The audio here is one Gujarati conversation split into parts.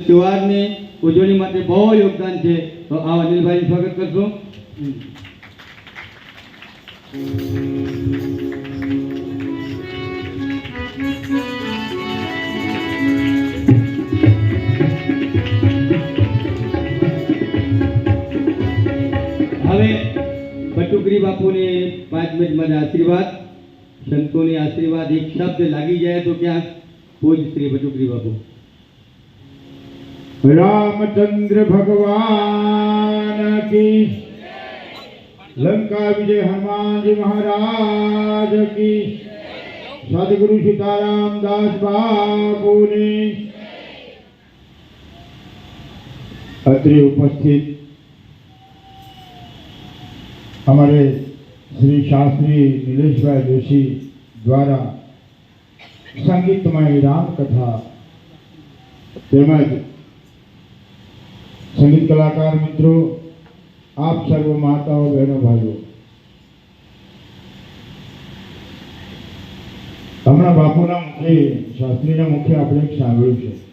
તહેવારની ઉજવણી માટે બહુ યોગદાન છે. તો આ અનિલભાઈ સ્વાગત કરશો. હવે બટુકરી બાપુને પાંચ મિનિટ માટે આશીર્વાદ. સંતોને આશીર્વાદ એક શબ્દ લાગી જાય તો ક્યાં? પૂજ શ્રી બટુકરી બાપુ. रामचंद्र भगवान की। लंका विजय हनुमान जी महाराज की। सदगुरु सीताराम दास बाबू ने। अत्रि उपस्थित। हमारे श्री शास्त्री नीलेश भाई जोशी द्वारा संगीतमय राम कथा तेमज સંગીત કલાકાર મિત્રો, આપ સર્વ માતાઓ, બહેનો, ભાઈઓ. હમણાં બાપુના મુખે શાસ્ત્રીના મુખે આપણે એક સાંભળ્યું છે.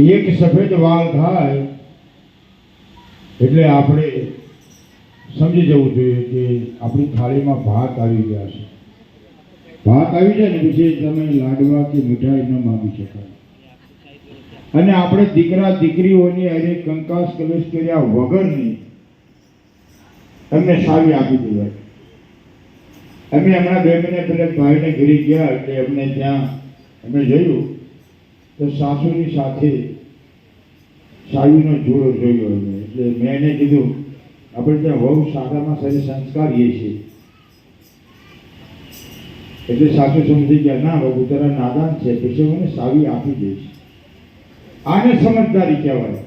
એક સફેદ વાળ થાય એટલે આપણે સમજી જવું જોઈએ કે આપણી થાળીમાં ભાત આવી ગયા છે. ભાત આવી જાય ને પછી તમે લાડવા કે મીઠાઈ ન માગી શકાય. અને આપણે દીકરા દીકરીઓની અરે કંકાસ કલેશ કર્યા વગરની એમને સાવી આપી દેવાય અમે હમણાં બે મહિના પહેલાં ભાઈને ઘરે ગયા એટલે એમને ત્યાં અમે જોયું. તો સાસુની સાથે સાવીનો જોડો જોયો અમે. એટલે મેં એને કીધું, આપણે ત્યાં વહુ સારામાં સારી સંસ્કારીએ છીએ. એટલે સાસુ સમજી ગયા, ના બાબુ તારા નાદાન છે, પછી મને સાવી આપી દઈશ. આને સમજદારી કહેવાય.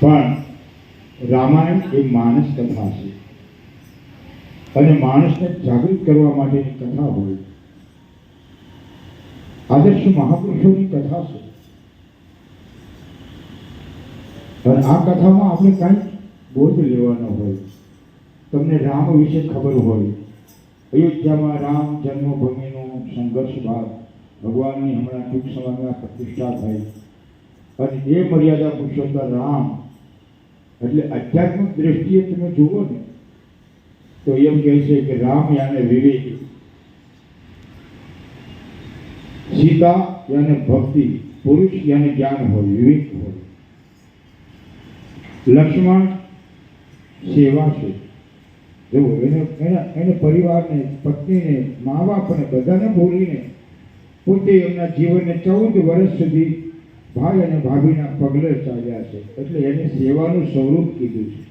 પણ રામાયણ એ માણસ કથા છે. અને માણસને જાગૃત કરવા માટેની કથા હોય. આદર્શ મહાપુરુષોની કથા છે. પણ આ કથામાં આપણે કાંઈ બોધ લેવાનો હોય. તમને રામ વિશે ખબર હોય. અયોધ્યામાં રામ જન્મભૂમિનો સંઘર્ષ બાદ ભગવાનની હમણાં ટૂંક સમયમાં પ્રતિષ્ઠા થઈ. અને એ મર્યાદા પુરુષોત્તમ રામ, એટલે આધ્યાત્મિક દ્રષ્ટિએ તમે જુઓ ને, તો એમ કહે છે કે રામ યાને વિવેક, સીતા યાને ભક્તિ, પુરુષ યાને જ્ઞાન હોય, વિવેક હોય. લક્ષ્મણ સેવા છે. જુઓ, એને એના એને પરિવારને, પત્નીને મા બાપને બધાને બોલીને પોતે એમના જીવનને ચૌદ વર્ષ સુધી ભાઈ અને ભાભીના પગલે ચાલ્યા છે. એટલે એને સેવાનું સ્વરૂપ કીધું છે.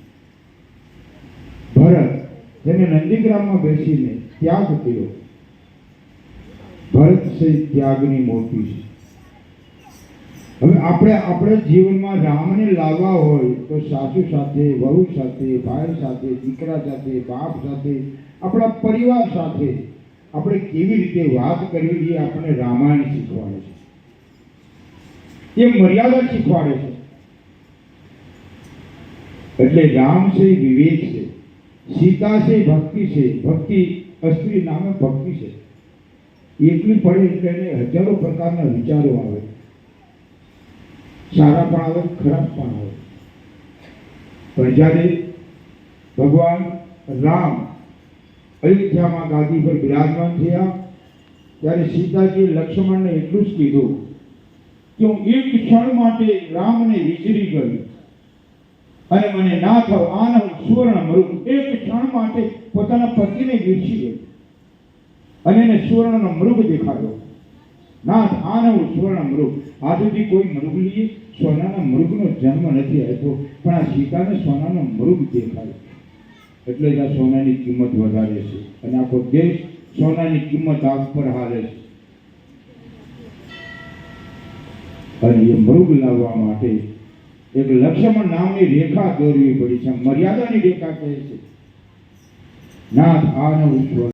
ભરત જેને નંદીગ્રામમાં બેસીને ત્યાગ કર્યો. ભરત છે ત્યાગની મોટી છે. હવે આપણે આપણે જીવનમાં રામને લાવવા હોય તો સાસુ સાથે, વહુ સાથે, ભાઈ સાથે, દીકરા સાથે, બાપ સાથે, આપણા પરિવાર સાથે આપણે કેવી રીતે વાત કરવી એ આપણને રામાયણ શીખવાડે છે. એ મર્યાદા શીખવાડે છે. એટલે રામ છે, વિવેક છે, સીતા છે, ભક્તિ છે, ભક્તિ અસ્ત્રી નામે ભક્તિ છે. એકલી પડે એટલે એને હજારો પ્રકારના વિચારો આવે. સારા પણ આવે, ખરાબ પણ આવે. પણ જ્યારે ભગવાન રામ અયોધ્યામાં ગાદી પર બિરાજમાન થયા. ત્યારે સીતાજીએ લક્ષ્મણને એટલું જ કીધું કે હું એક ક્ષણ માટે રામને વિચરી ગયો. અને મને ના થયો. આન હું સુવર્ણ મૃગ એક ક્ષણ માટે પોતાના પતિને વિરસી ગયો. અને એને સુવર્ણનો મૃગ દેખાડ્યો નાથ, આન હું સુવર્ણ મૃગ આ સુધી કોઈ મૃગલીએ સોનાના મૃગનો જન્મ નથી આપ્યો. પણ આ સીતાને સોનાનો મૃગ દેખાયો. એટલે જ આ સોનાની કિંમત વધારે છે. અને આખો દેશ સોનાની કિંમત આગ પર હારે છે. અને એ મૃગ લાવવા માટે એક લક્ષ્મણ નામની રેખા દોરવી પડી છે. મર્યાદાની રેખા કહે છે. નાથ આનો